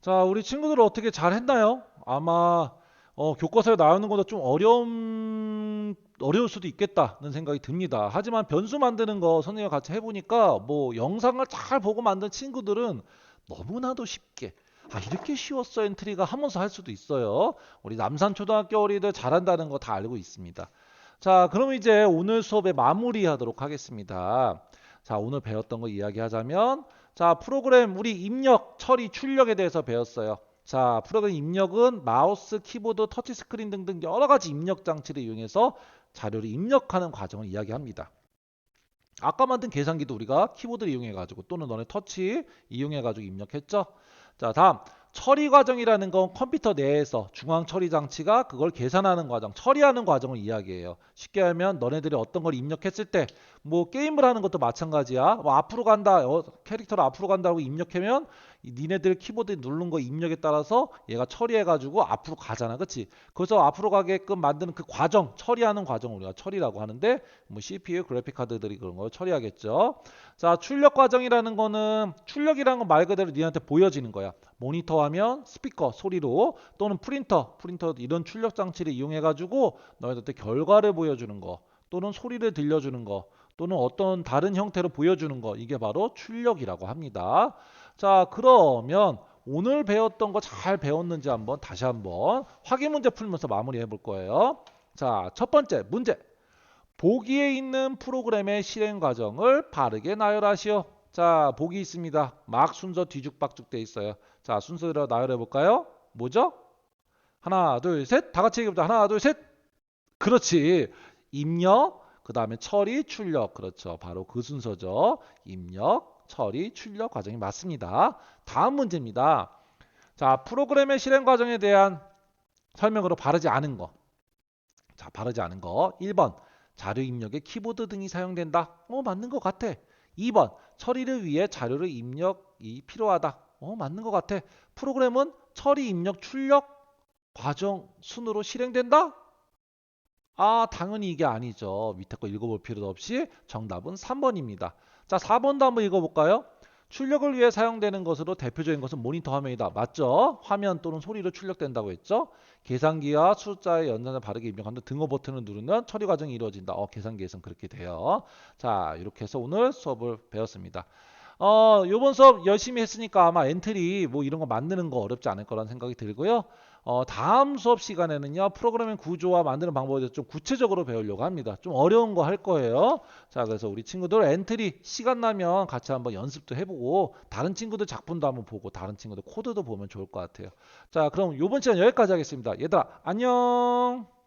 자, 우리 친구들 어떻게 잘 했나요? 아마 어, 교과서에 나오는 것보다 좀 어려움 어려울 수도 있겠다는 생각이 듭니다. 하지만 변수 만드는 거 선생님과 같이 해보니까 뭐 영상을 잘 보고 만든 친구들은 너무나도 쉽게 아 이렇게 쉬웠어 엔트리가 하면서 할 수도 있어요. 우리 남산 초등학교 어린이들 잘한다는 거 다 알고 있습니다. 자, 그럼 이제 오늘 수업에 마무리하도록 하겠습니다. 자, 오늘 배웠던 거 이야기하자면 자, 프로그램 우리 입력, 처리, 출력에 대해서 배웠어요. 자, 프로그램 입력은 마우스, 키보드, 터치 스크린 등등 여러 가지 입력 장치를 이용해서 자료를 입력하는 과정을 이야기합니다. 아까 만든 계산기도 우리가 키보드를 이용해 가지고 또는 너네 터치 이용해 가지고 입력했죠. 자, 다음 처리 과정이라는 건 컴퓨터 내에서 중앙 처리 장치가 그걸 계산하는 과정, 처리하는 과정을 이야기해요. 쉽게 하면 너네들이 어떤 걸 입력했을 때 뭐 게임을 하는 것도 마찬가지야. 뭐 앞으로 간다, 어, 캐릭터를 앞으로 간다고 입력하면 이 니네들 키보드 누른 거 입력에 따라서 얘가 처리해가지고 앞으로 가잖아, 그렇지? 그래서 앞으로 가게끔 만드는 그 과정, 처리하는 과정 우리가 처리라고 하는데 뭐 CPU, 그래픽 카드들이 그런 걸 처리하겠죠. 자, 출력 과정이라는 거는 출력이라는 건 말 그대로 니한테 보여지는 거야. 모니터 화면, 스피커, 소리로 또는 프린터, 프린터 이런 출력 장치를 이용해 가지고 너희들한테 결과를 보여주는 거 또는 소리를 들려주는 거 또는 어떤 다른 형태로 보여주는 거 이게 바로 출력이라고 합니다. 자, 그러면 오늘 배웠던 거 잘 배웠는지 한번 다시 한번 확인 문제 풀면서 마무리해 볼 거예요. 자, 첫 번째 문제. 보기에 있는 프로그램의 실행 과정을 바르게 나열하시오. 자, 보기 있습니다. 막 순서 뒤죽박죽 돼 있어요. 자, 순서대로 나열해 볼까요? 뭐죠? 하나, 둘, 셋. 다 같이 얘기해 보자. 하나, 둘, 셋. 그렇지. 입력, 그 다음에 처리, 출력. 그렇죠. 바로 그 순서죠. 입력, 처리, 출력 과정이 맞습니다. 다음 문제입니다. 자, 프로그램의 실행 과정에 대한 설명으로 바르지 않은 거. 자, 바르지 않은 거. 1번. 자료 입력에 키보드 등이 사용된다. 어, 맞는 것 같아. 2번. 처리를 위해 자료를 입력이 필요하다. 어, 맞는 것 같아. 프로그램은 처리, 입력, 출력 과정 순으로 실행된다? 아, 당연히 이게 아니죠. 밑에 거 읽어볼 필요도 없이 정답은 3번입니다. 자, 4번도 한번 읽어볼까요? 출력을 위해 사용되는 것으로 대표적인 것은 모니터 화면이다. 맞죠? 화면 또는 소리로 출력된다고 했죠? 계산기와 숫자의 연산을 바르게 입력하는 등호 버튼을 누르면 처리 과정이 이루어진다. 어, 계산기에서는 그렇게 돼요. 자, 이렇게 해서 오늘 수업을 배웠습니다. 어, 요번 수업 열심히 했으니까 아마 엔트리 뭐 이런 거 만드는 거 어렵지 않을 거라는 생각이 들고요. 어, 다음 수업 시간에는요, 프로그래밍 구조와 만드는 방법에 대해서 좀 구체적으로 배우려고 합니다. 좀 어려운 거 할 거예요. 자, 그래서 우리 친구들 엔트리 시간 나면 같이 한번 연습도 해보고, 다른 친구들 작품도 한번 보고, 다른 친구들 코드도 보면 좋을 것 같아요. 자, 그럼 요번 시간 여기까지 하겠습니다. 얘들아, 안녕!